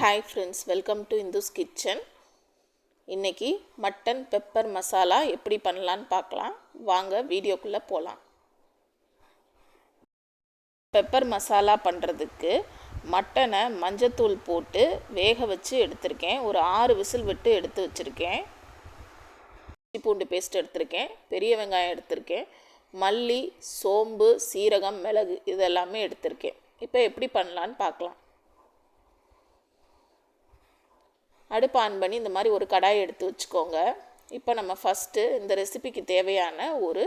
Hi friends welcome to Indhus kitchen இன்றைக்கி mutton pepper masala எப்படி பண்ணலான்னு பார்க்கலாம். வாங்க வீடியோக்குள்ளே போகலாம் பெப்பர் மசாலா பண்ணுறதுக்கு மட்டனை மஞ்சத்தூள் போட்டு வேக வச்சு எடுத்திருக்கேன். ஒரு ஆறு விசில் விட்டு எடுத்து வச்சுருக்கேன். இஞ்சி பூண்டு பேஸ்ட் எடுத்திருக்கேன். பெரிய வெங்காயம் எடுத்திருக்கேன். மல்லி சோம்பு சீரகம் மிளகு இதெல்லாமே எடுத்திருக்கேன். இப்போ எப்படி பண்ணலான்னு பார்க்கலாம். அடுப்பு ஆன் பண்ணி இந்த மாதிரி ஒரு கடாய் எடுத்து வச்சுக்கோங்க. இப்போ நம்ம ஃபஸ்ட்டு இந்த ரெசிபிக்கு தேவையான ஒரு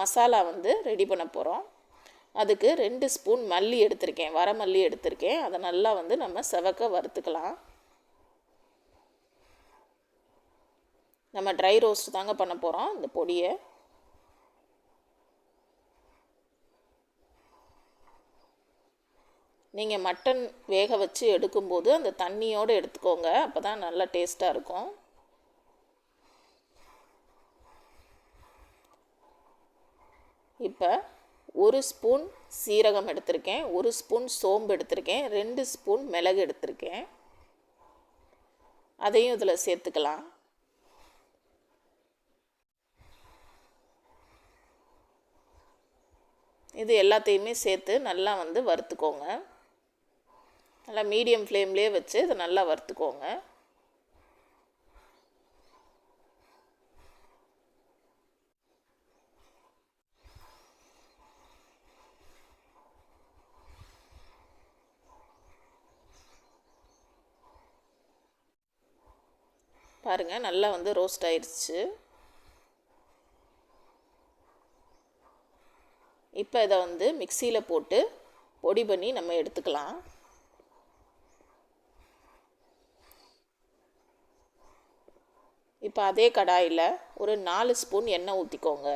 மசாலா வந்து ரெடி பண்ண போகிறோம் அதுக்கு ரெண்டு ஸ்பூன் மல்லி எடுத்திருக்கேன். வர மல்லி எடுத்திருக்கேன். அதை நல்லா வந்து நம்ம செவக்க வறுத்துக்கலாம். நம்ம ட்ரை ரோஸ்ட் தாங்க பண்ண போகிறோம் இந்த பொடியை நீங்கள் மட்டன் வேக வச்சு எடுக்கும்போது அந்த தண்ணியோடு எடுத்துக்கோங்க. அப்போ தான் நல்லா டேஸ்ட்டாக இருக்கும். இப்போ ஒரு ஸ்பூன் சீரகம் எடுத்திருக்கேன். ஒரு ஸ்பூன் சோம்பு எடுத்திருக்கேன். ரெண்டு ஸ்பூன் மிளகு எடுத்திருக்கேன். அதையும் இதில் சேர்த்துக்கலாம். இது எல்லாத்தையுமே சேர்த்து நல்லா வந்து வறுத்துக்கோங்க. நல்லா மீடியம் ஃப்ளேம்லேயே வச்சு இதை நல்லா வறுத்துக்கோங்க. பாருங்கள் நல்லா வந்து ரோஸ்ட் ஆயிடுச்சு. இப்போ இதை வந்து மிக்சியில் போட்டு பொடி பண்ணி நம்ம எடுத்துக்கலாம். இப்போ அதே கடாயில் ஒரு நாலு ஸ்பூன் எண்ணெய் ஊற்றிக்கோங்க.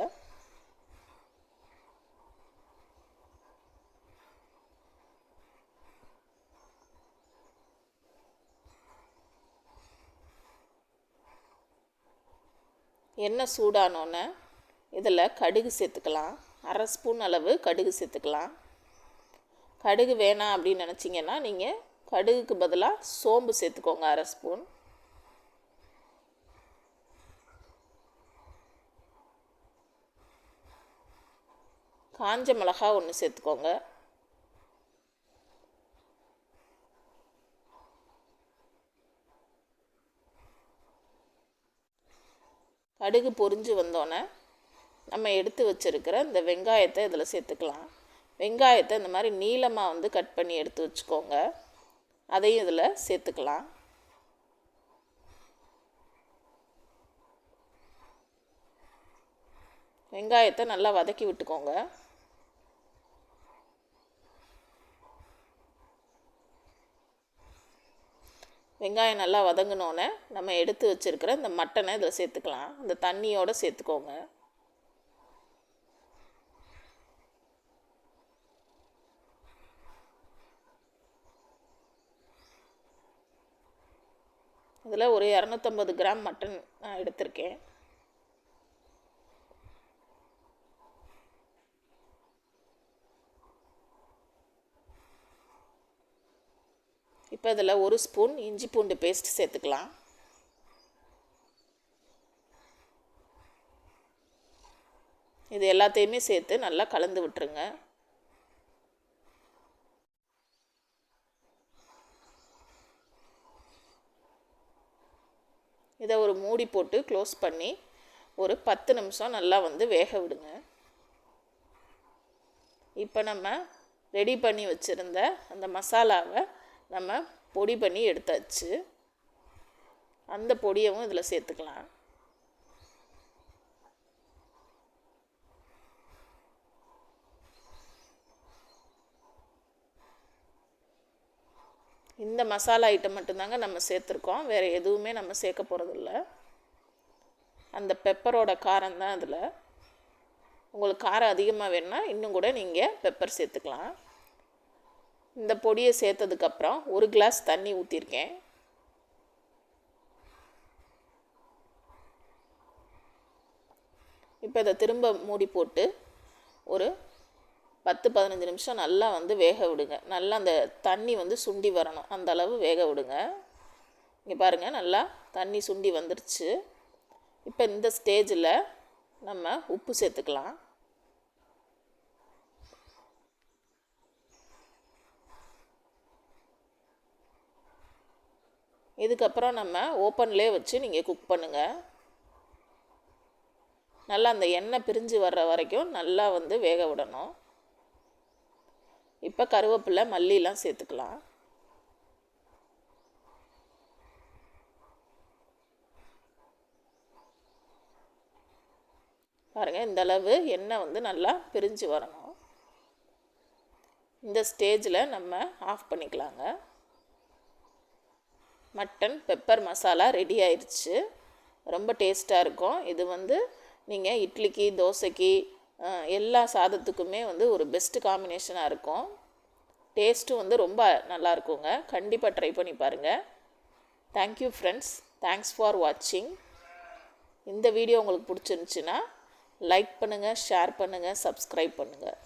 எண்ணெய் சூடானோன்னே இதில் கடுகு சேர்த்துக்கலாம். அரை ஸ்பூன் அளவு கடுகு சேர்த்துக்கலாம். கடுகு வேணாம் அப்படின்னு நினச்சிங்கன்னா நீங்கள் கடுகுக்கு பதிலாக சோம்பு சேர்த்துக்கோங்க அரை ஸ்பூன். காஞ்ச மிளகா ஒன்று சேர்த்துக்கோங்க. கடுகு பொரிஞ்சு வந்தோடனே நம்ம எடுத்து வச்சுருக்கிற இந்த வெங்காயத்தை இதில் சேர்த்துக்கலாம். வெங்காயத்தை இந்த மாதிரி நீளமாக வந்து கட் பண்ணி எடுத்து வச்சுக்கோங்க. அதையும் இதில் சேர்த்துக்கலாம். வெங்காயத்தை நல்லா வதக்கி விட்டுக்கோங்க. வெங்காயம் நல்லா வதங்கினோன்னே நம்ம எடுத்து வச்சுருக்கிற இந்த மட்டனை இதில் சேர்த்துக்கலாம். இந்த தண்ணியோடு சேர்த்துக்கோங்க. இதில் ஒரு இரநூத்தம்பது கிராம் மட்டன் நான் எடுத்திருக்கேன். இப்போ இதில் ஒரு ஸ்பூன் இஞ்சி பூண்டு பேஸ்ட் சேர்த்துக்கலாம். இது எல்லாத்தையுமே சேர்த்து நல்லா கலந்து விட்டுருங்க. இதை ஒரு மூடி போட்டு க்ளோஸ் பண்ணி ஒரு பத்து நிமிஷம் நல்லா வந்து வேக விடுங்க. இப்போ நம்ம ரெடி பண்ணி வச்சுருந்த அந்த மசாலாவை நம்ம பொடி பண்ணி எடுத்தாச்சு. அந்த பொடியவும் இதில் சேர்த்துக்கலாம். இந்த மசாலா ஐட்டம் மட்டும்தாங்க நம்ம சேர்த்துருக்கோம். வேறு எதுவுமே நம்ம சேர்க்க போகிறதில்ல அந்த பெப்பரோட காரம் தான் அதில் உங்களுக்கு காரம் அதிகமாக வேணுன்னா இன்னும் கூட நீங்கள் பெப்பர் சேர்த்துக்கலாம். இந்த பொடியை சேர்த்ததுக்கப்புறம் ஒரு கிளாஸ் தண்ணி ஊற்றிருக்கேன் இப்போ இதை திரும்ப மூடி போட்டு ஒரு பத்து பதினஞ்சு நிமிஷம் நல்லா வந்து வேக விடுங்க. நல்லா அந்த தண்ணி வந்து சுண்டி வரணும். அந்த அளவு வேக விடுங்க. இங்கே பாருங்கள் நல்லா தண்ணி சுண்டி வந்துருச்சு. இப்போ இந்த ஸ்டேஜில் நம்ம உப்பு சேர்த்துக்கலாம். இதுக்கப்புறம் நம்ம ஓப்பன்லேயே வச்சு நீங்கள் குக் பண்ணுங்கள் நல்லா அந்த எண்ணெய் பிரிஞ்சு வர்ற வரைக்கும் நல்லா வந்து வேக விடணும். இப்போ கருவேப்பிலை மல்லிலாம் சேர்த்துக்கலாம். பாருங்கள் இந்த அளவு எண்ணெய் வந்து நல்லா பிரிஞ்சு வரணும். இந்த ஸ்டேஜில் நம்ம ஆஃப் பண்ணிக்கலாங்க. மட்டன் பெப்பர் மசாலா ரெடி ஆயிடுச்சு ரொம்ப டேஸ்ட்டாக இருக்கும். இது வந்து நீங்கள் இட்லிக்கு தோசைக்கு எல்லா சாதத்துக்குமே வந்து ஒரு பெஸ்ட்டு காம்பினேஷனாக இருக்கும். டேஸ்ட்டும் வந்து ரொம்ப நல்லா இருக்குங்க. கண்டிப்பாக ட்ரை பண்ணி பாருங்கள் தேங்க்யூ ஃப்ரெண்ட்ஸ் தேங்க்ஸ் ஃபார் வாட்சிங் இந்த வீடியோ உங்களுக்கு பிடிச்சிருந்துச்சின்னா லைக் பண்ணுங்கள் ஷேர் பண்ணுங்கள் சப்ஸ்கிரைப் பண்ணுங்கள்